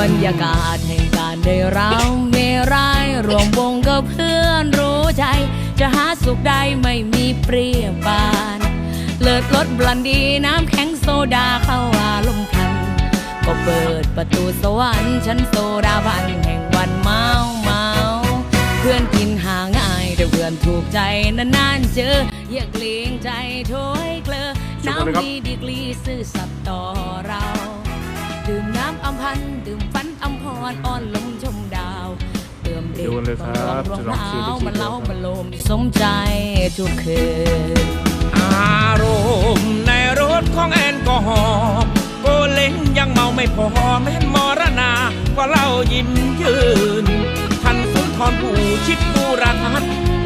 บรรยากาศแห่งการได้เราเมรายรวมวงกับเพื่อนรู้ใจ จะหาสุขได้ไม่มีเปรียบปาน เลิศรสบลันดีน้ำแข็งโซดาเข้าอารมณ์พัน ก็เปิดประตูสวรรค์ชั้นโซดาบันแห่งวันเมาเมาเพื่อนกินหาง่ายแต่เพื่อนถูกใจนานๆเจออย่าเกรงใจโถยเกลอสุดยอดเลยครับน้ำดีดีกรีซื่อสัตย์ต่อเราดื่มน้ำอำ พันธ์ดื่มฟันอำพรอ่อนลมชมดาวเติมเด็กดูเลยครับรองจะลองเท้าซื้อไปกินมันเล้าดูครับมันโลมสมใจทุกคืนอารมณ์ในรถของแอลกอฮอล์โกเล้งยังเมาไม่พอแม่นมรณาก็เล่ายิ้มยืนท่านสุนทรผู้ชิดบูรทัศน์